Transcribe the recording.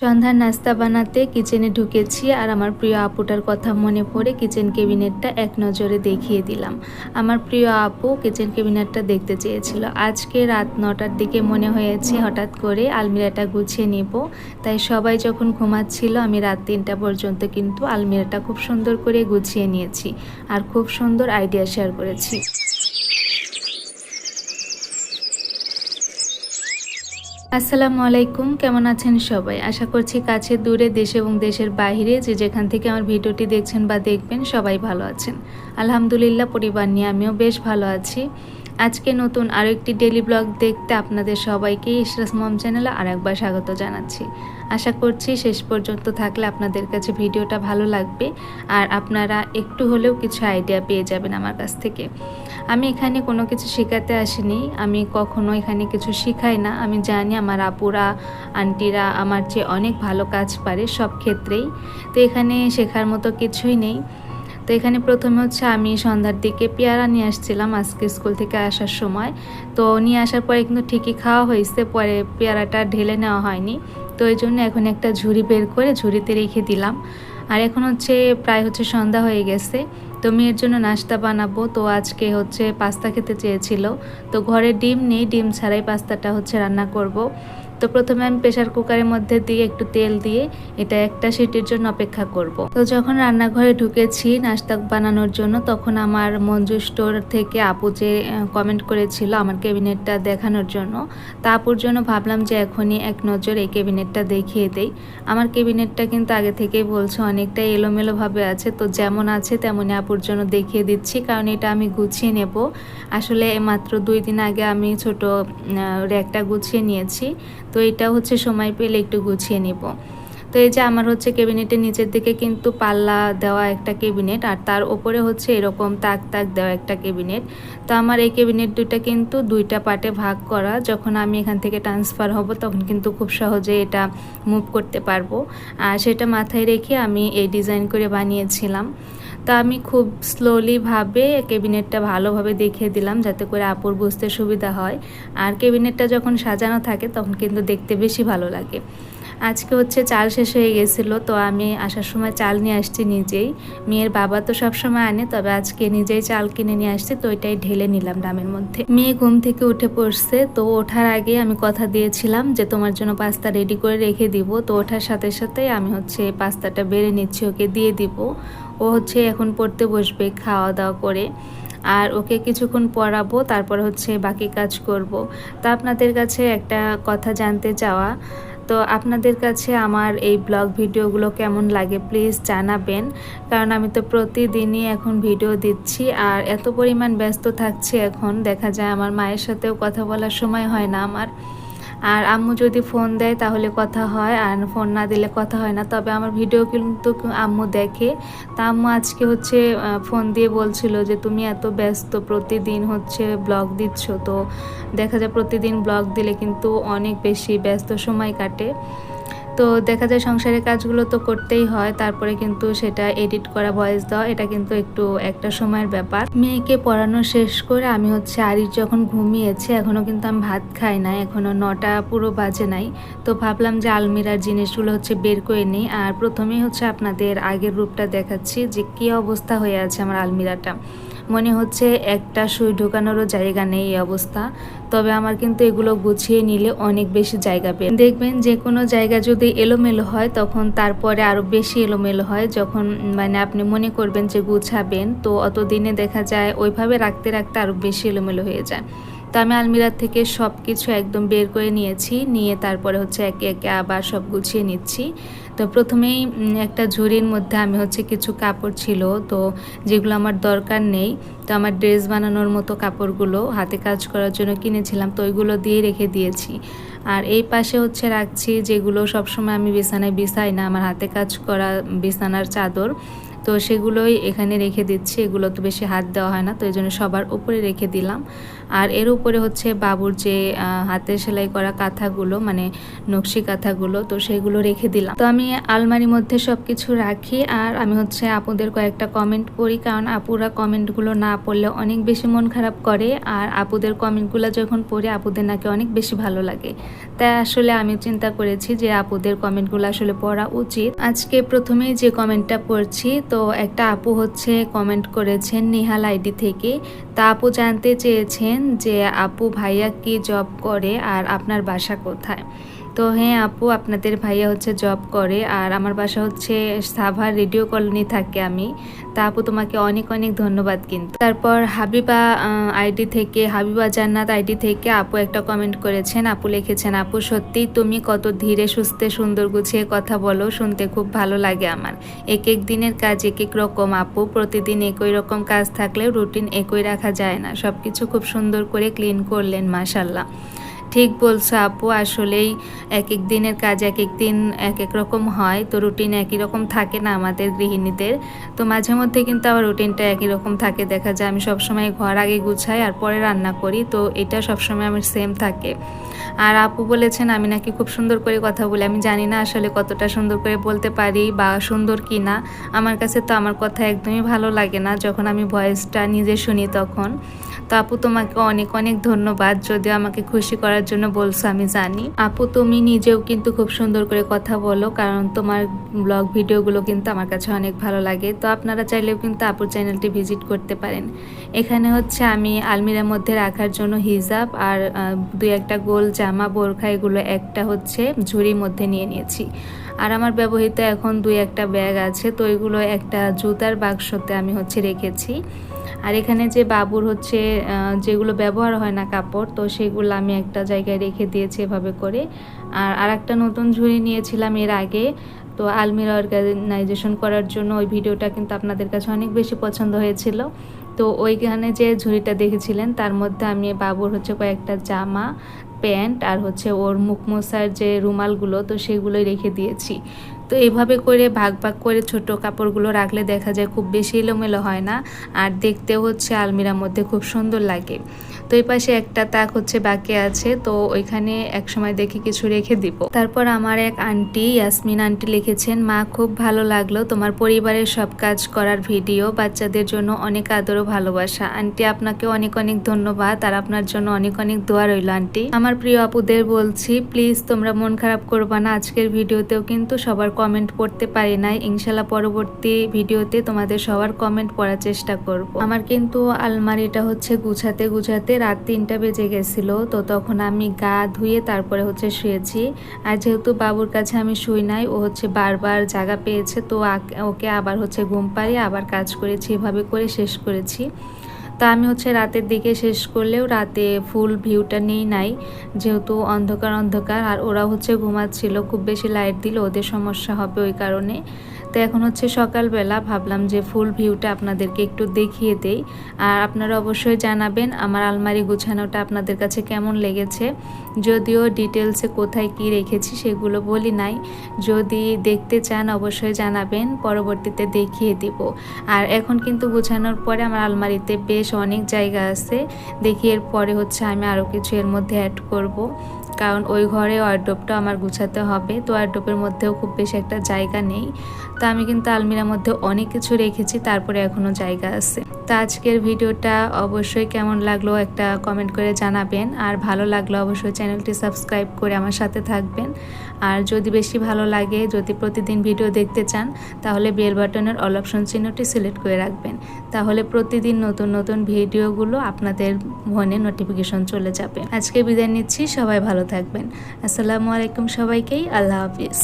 সন্ধ্যার নাস্তা বানাতে কিচেনে ঢুকেছি আর আমার প্রিয় আপুটার কথা মনে পড়ে কিচেন কেবিনেটটা এক নজরে দেখিয়ে দিলাম। আমার প্রিয় আপু কিচেন কেবিনেটটা দেখতে চেয়েছিল। আজকে রাত নটার দিকে মনে হয়েছে হঠাৎ করে আলমিরাটা গুছিয়ে নিব। তাই সবাই যখন ঘুমাচ্ছিল, আমি রাত তিনটা পর্যন্ত কিন্তু আলমিরাটা খুব সুন্দর করে গুছিয়ে নিয়েছি আর খুব সুন্দর আইডিয়া শেয়ার করেছি। আসসালামু আলাইকুম, কেমন আছেন সবাই? আশা করছি কাছে, দূরে, দেশে এবং দেশের বাইরে যে যেখান থেকে আমার ভিডিওটি দেখছেন বা দেখবেন সবাই ভালো আছেন। আলহামদুলিল্লাহ, পরিবার নিয়ে আমিও বেশ ভালো আছি। আজকে নতুন আরও একটি ডেলি ব্লগ দেখতে আপনাদের সবাইকে ইশরাস মম চ্যানেলে আর একবার স্বাগত জানাচ্ছি। আশা করছি শেষ পর্যন্ত থাকলে আপনাদের কাছে ভিডিওটা ভালো লাগবে আর আপনারা একটু হলেও কিছু আইডিয়া পেয়ে যাবেন আমার কাছ থেকে। আমি এখানে কোনো কিছু শেখাতে আসিনি, আমি কখনো এখানে কিছু শিখাই না। আমি জানি আমার আপুরা, আন্টিরা আমার চেয়ে অনেক ভালো কাজ পারে সব ক্ষেত্রেই। তো এখানে শেখার মতো কিছুই নেই। তো এখানে প্রথমে হচ্ছে আমি সন্ধ্যার দিকে পেয়ারা নিয়ে আসছিলাম আজকে স্কুল থেকে আসার সময়। তো নিয়ে আসার পরে কিন্তু ঠিকই খাওয়া হয়েছে, পরে পেয়ারাটা ঢেলে নেওয়া হয়নি। তো এই জন্য এখন একটা ঝুড়ি বের করে ঝুড়িতে রেখে দিলাম। আর এখন হচ্ছে প্রায় হচ্ছে সন্ধ্যা হয়ে গেছে, তো মেয়ের জন্য নাস্তা বানাবো। তো আজকে হচ্ছে পাস্তা খেতে চেয়েছিল। তো ঘরে ডিম নেই, ডিম ছাড়াই পাস্তাটা হচ্ছে রান্না করব। তো প্রথমে আমি প্রেশার কুকারের মধ্যে দিয়ে একটু তেল দিয়ে এটা একটা সিটির জন্য অপেক্ষা করব। তো যখন রান্নাঘরে ঢুকেছি নাস্তা বানানোর জন্য, তখন আমার মঞ্জু স্টোর থেকে আপু যে কমেন্ট করেছিল আমার ক্যাবিনেটটা দেখানোর জন্য, তা আপুর জন্য ভাবলাম যে এখনই এক নজর এই ক্যাবিনেটটা দেখিয়ে দেই আমার ক্যাবিনেটটা কিন্তু আগে থেকেই বলছে অনেকটাই এলোমেলোভাবে আছে, তো যেমন আছে তেমনই আপুর জন্য দেখিয়ে দিচ্ছি, কারণ এটা আমি গুছিয়ে নেব আসলে মাত্র দুই দিন আগে আমি ছোট র্যাকটা গুছিয়ে নিয়েছি তো এটা হচ্ছে সময় পেলে একটু গুছিয়ে নিব। তো এই যে আমার হচ্ছে ক্যাবিনেটের নিচের দিকে কিন্তু পাল্লা দেওয়া একটা ক্যাবিনেট আর তার ওপরে হচ্ছে এরকম তাক তাক দেওয়া একটা ক্যাবিনেট। তো আমার এই ক্যাবিনেট দুইটা কিন্তু দুইটা পার্টে ভাগ করা, যখন আমি এখান থেকে ট্রান্সফার হব তখন কিন্তু খুব সহজে এটা মুভ করতে পারব। আর সেটা মাথায় রেখে আমি এই ডিজাইন করে বানিয়েছিলাম। তা আমি খুব স্লোলিভাবে কেবিনেটটা ভালোভাবে দেখিয়ে দিলাম যাতে করে আপুর বুঝতে সুবিধা হয়। আর কেবিনেটটা যখন সাজানো থাকে তখন কিন্তু দেখতে বেশি ভালো লাগে। আজকে হচ্ছে চাল শেষ হয়ে গেছিল, তো আমি আসার সময় চাল নিয়ে আসছি নিজেই। মেয়ের বাবা তো সব সময় আনে, তবে আজকে নিজেই চাল কিনে নিয়ে আসছি, তো ওইটাই ঢেলে নিলাম ডামের মধ্যে। মেয়ে ঘুম থেকে উঠে পড়ছে, তো ওঠার আগে আমি কথা দিয়েছিলাম যে তোমার জন্য পাস্তা রেডি করে রেখে দিব, তো ওঠার সাথে সাথে আমি হচ্ছে পাস্তাটা বেড়ে নিচ্ছি, ওকে দিয়ে দিব। ও হচ্ছে এখন পড়তে বসবে খাওয়া দাওয়া করে, আর ওকে কিছুক্ষণ পড়াবো, তারপর হচ্ছে বাকি কাজ করব। তো আপনাদের কাছে একটা কথা জানতে চাওয়া তো আপনাদের কাছে আমার এই ব্লগ ভিডিওগুলো কেমন লাগে প্লিজ জানাবেন। কারণ আমি তো প্রতিদিনই এখন ভিডিও দিচ্ছি আর এত পরিমাণ ব্যস্ত থাকছি এখন। দেখা যায় আমার মায়ের সাথেও কথা বলার সময় হয় না আমার। আর আম্মু যদি ফোন দেয় তাহলে কথা হয়, আর ফোন না দিলে কথা হয় না। তবে আমার ভিডিও কিন্তু আম্মু দেখে। তা আম্মু আজকে হচ্ছে ফোন দিয়ে বলছিল যে, তুমি এত ব্যস্ত, প্রতিদিন হচ্ছে ব্লগ দিচ্ছ। তো দেখা যায় প্রতিদিন ব্লগ দিলে কিন্তু অনেক বেশি ব্যস্ত সময় কাটে। তো দেখা যায় সংসারের কাজগুলো তো করতেই হয়, তারপরে কিন্তু সেটা এডিট করা ভয়েস দেওয়া, এটা কিন্তু একটু একটা সময়ের ব্যাপার। মেয়েকে পড়ানো শেষ করে আমি হচ্ছে আরির যখন ঘুমিয়েছে, এখনও কিন্তু আমি ভাত খাই না এখনও নটা পুরো বাজে নাই। তো ভাবলাম যে আলমিরার জিনিসগুলো হচ্ছে বের করে নিই, আর প্রথমেই হচ্ছে আপনাদের আগের রূপটা দেখাচ্ছি যে কী অবস্থা হয়ে আছে আমার আলমিরাটা। মনে হচ্ছে একটা সুই ঢোকানোরও জায়গা নেই এই অবস্থা। তবে আমার কিন্তু এগুলো গুছিয়ে নিলে অনেক বেশি জায়গা পেয়ে। দেখবেন যে কোনো জায়গা যদি এলোমেলো হয়, তখন তারপরে আরও বেশি এলোমেলো হয়। যখন মানে আপনি মনে করবেন যে গুছাবেন, তো অতদিনে দেখা যায় ওইভাবে রাখতে রাখতে আরও বেশি এলোমেলো হয়ে যায়। তো আমি আলমিরার থেকে সব কিছু একদম বের করে নিয়েছি, নিয়ে তারপরে হচ্ছে একে একে আবার সব গুছিয়ে নিচ্ছি। তো প্রথমেই একটা ঝুড়ির মধ্যে আমি হচ্ছে কিছু কাপড় ছিল, তো যেগুলো আমার দরকার নেই, তো আমার ড্রেস বানানোর মতো কাপড়গুলো হাতে কাজ করার জন্য কিনেছিলাম, তো ওইগুলো দিয়ে রেখে দিয়েছি। আর এই পাশে হচ্ছে রাখছি যেগুলো সবসময় আমি বিছানায় বিছাই না, আমার হাতে কাজ করা বিছানার চাদর। তো সেগুলোই এখানে রেখে দিচ্ছি, এগুলো তো বেশি হাত দেওয়া হয় না, তো এই জন্য সবার উপরে রেখে দিলাম। আর এর উপরে হচ্ছে বাবুর যে হাতে সেলাই করা কাঁথাগুলো মানে নকশি কাঁথাগুলো, তো সেগুলো রেখে দিলাম। তো আমি আলমারির মধ্যে সব কিছু রাখি আর আমি হচ্ছে আপুদের কয়েকটা কমেন্ট পড়ি, কারণ আপুরা কমেন্টগুলো না পড়লে অনেক বেশি মন খারাপ করে। আর আপুদের কমেন্টগুলো যখন পড়ি, আপুদের নাকি অনেক বেশি ভালো লাগে। তাই আসলে আমি চিন্তা করেছি যে, আপুদের কমেন্টগুলো আসলে পড়া উচিত। আজকে প্রথমেই যে কমেন্টটা পড়ছি, তো একটা আপু হচ্ছে কমেন্ট করেছেন নিহাল আইডি থেকে। তা আপু জানতে চেয়েছেন যে আপু ভাইয়া কি জব করে আর আপনার বাসা কোথায়? তো হ্যাঁ আপু, আপনাদের ভাইয়া হচ্ছে জব করে আর আমার বাসা হচ্ছে সাভার রেডিও কলোনি থাকে আমি। তা আপু, তোমাকে অনেক অনেক ধন্যবাদ কিন্তু। তারপর হাবিবা আইডি থেকে, হাবিবা জান্নাত আইডি থেকে আপু একটা কমেন্ট করেছেন। আপু লিখেছেন, আপু, সত্যিই তুমি কত ধীরে, সুস্থে, সুন্দর গুছিয়ে কথা বলো, শুনতে খুব ভালো লাগে আমার। এক এক দিনের কাজ এক এক রকম আপু। প্রতিদিন একই রকম কাজ থাকলেও রুটিন একই রাখা যায় না। সব কিছু খুব সুন্দর করে ক্লিন করলেন মাশাল্লাহ ঠিক বলছো আপু, আসলেই এক এক দিনের কাজ এক এক দিন এক এক রকম হয়, তো রুটিন একই রকম থাকে না আমাদের গৃহিণীদের। তো মাঝে মধ্যে কিন্তু আবার রুটিনটা একই রকম থাকে, দেখা যায় আমি সবসময় ঘর আগে গুছাই আর পরে রান্না করি, তো এটা সবসময় আমার সেম থাকে। আর আপু বলেছেন, আমি নাকি খুব সুন্দর করে কথা বলি, আমি জানি না আসলে কতটা সুন্দর করে বলতে পারি বা সুন্দর কি না আমার কাছে তো আমার কথা একদমই ভালো লাগে না, যখন আমি ভয়েসটা নিজে শুনি তখন। তো আপু, তোমাকে অনেক অনেক ধন্যবাদ, যদিও আমাকে খুশি করার জন্য বলছো, আমি জানি। আপু, তুমি নিজেও কিন্তু খুব সুন্দর করে কথা বলো, কারণ তোমার ব্লগ ভিডিওগুলো কিন্তু আমার কাছে অনেক ভালো লাগে। তো আপনারা চাইলেও কিন্তু আপুর চ্যানেলটি ভিজিট করতে পারেন। এখানে হচ্ছে আমি আলমিরার মধ্যে রাখার জন্য হিজাব আর দুই একটা গোল জামা, বোরখা, এগুলো একটা হচ্ছে ঝুড়ির মধ্যে নিয়ে নিয়েছি। আর আমার ব্যবহৃত এখন দুই একটা ব্যাগ আছে, তো এগুলো একটা জুতার বাক্সতে আমি হচ্ছে রেখেছি। আর এখানে যে বাবুর হচ্ছে যেগুলো ব্যবহার হয় না কাপড়, তো সেগুলো আমি একটা জায়গায় রেখে দিয়েছি এভাবে করে। আর আর একটা নতুন ঝুড়ি নিয়েছিলাম এর আগে, তো আলমিরা অর্গানাইজেশন করার জন্য ওই ভিডিওটা কিন্তু আপনাদের কাছে অনেক বেশি পছন্দ হয়েছিল। তো ওইখানে যে ঝুড়িটা দেখেছিলেন, তার মধ্যে আমি বাবুর হচ্ছে কয়েকটা জামা, প্যান্ট আর হচ্ছে ওর মুখ মোছার যে রুমালগুলো, তো সেগুলোই রেখে দিয়েছি। তো এভাবে করে ভাগ ভাগ করে ছোট কাপড়গুলো রাখলে দেখা যায় খুব বেশি এলোমেলো হয় না। আর দেখতেও হচ্ছে আলমিরার মধ্যে খুব সুন্দর লাগে। তো এই পাশে একটা তাক হচ্ছে বাকি আছে, তো ওইখানে এক সময় দেখে কিছু রেখে দিব। তারপর আমার এক আন্টি, ইয়াসমিন আন্টি লিখেছেন, মা, খুব ভালো লাগল তোমার পরিবারের সব কাজ করার ভিডিও। বাচ্চাদের জন্য অনেক আদর ও ভালোবাসা। আন্টি, আপনাকে অনেক অনেক ধন্যবাদ আর আপনার জন্য অনেক অনেক দোয়া রইল, আন্টি। আমার প্রিয় আপুদের বলছি, প্লিজ তোমরা মন খারাপ করবা না। আজকের ভিডিওতেও কিন্তু সবার কমেন্ট পড়তে পারি নাই। ইনশাল্লাহ পরবর্তী ভিডিওতে তোমাদের সবার কমেন্ট পড়ার চেষ্টা করব। আমার কিন্তু আলমারিটা হচ্ছে গুছাতে গুছাতে রাত তিনটা বেজে গেছিল, তো তখন আমি গা ধুয়ে তারপরে হচ্ছে শুয়েছি। আর যেহেতু বাবুর কাছে আমি শুই নাই, ও হচ্ছে বারবার জায়গা পেয়েছে, তো ওকে আবার হচ্ছে ঘুম পাড়িয়ে আবার কাজ করেছি, এভাবে করে শেষ করেছি। তা আমি হচ্ছে রাতের দিকে শেষ করলেও রাতে ফুল ভিউটা নেই নাই, যেহেতু অন্ধকার অন্ধকার, আর ওরা হচ্ছে ঘুমাচ্ছিল, খুব বেশি লাইট দিলে ওদের সমস্যা হবে ওই কারণে। তো এখন হচ্ছে সকালবেলা ভাবলাম যে ফুল ভিউটা আপনাদেরকে একটু দেখিয়ে দেই। আর আপনারা অবশ্যই জানাবেন আমার আলমারি গুছানোটা আপনাদের কাছে কেমন লেগেছে। যদিও ডিটেলসে কোথায় কি রেখেছি সেগুলো বলি নাই। যদি দেখতে চান অবশ্যই জানাবেন, পরবর্তীতে দেখিয়ে দিব। আর এখন কিন্তু গুছানোর পরে আমার আলমারিতে বেশ অনেক জায়গা আছে। দেখি এর পরে হচ্ছে আমি আরও কিছু এর মধ্যে অ্যাড করব। কারণ ওই ঘরে ওয়ার্ড্রোপটা আমার গুছাতে হবে। তো ওয়ার্ড্রোপের মধ্যেও খুব বেশি একটা জায়গা নেই। তো আমি কিন্তু আলমিরার মধ্যে অনেক কিছু রেখেছি, তারপরে এখনও জায়গা আছে। তো আজকের ভিডিওটা অবশ্যই কেমন লাগল একটা কমেন্ট করে জানাবেন, আর ভালো লাগল অবশ্যই চ্যানেলটি সাবস্ক্রাইব করে আমার সাথে থাকবেন। আর যদি বেশি ভালো লাগে, যদি প্রতিদিন ভিডিও দেখতে চান, তাহলে বেল বাটনের অল অপশন চিহ্নটি সিলেক্ট করে রাখবেন। তাহলে প্রতিদিন নতুন নতুন ভিডিওগুলো আপনাদের ফোনে নোটিফিকেশন চলে যাবে। আজকে বিদায় নিচ্ছি, সবাই ভালো থাকবেন। আসসালামু আলাইকুম সবাইকেই, আল্লাহ হাফিজ।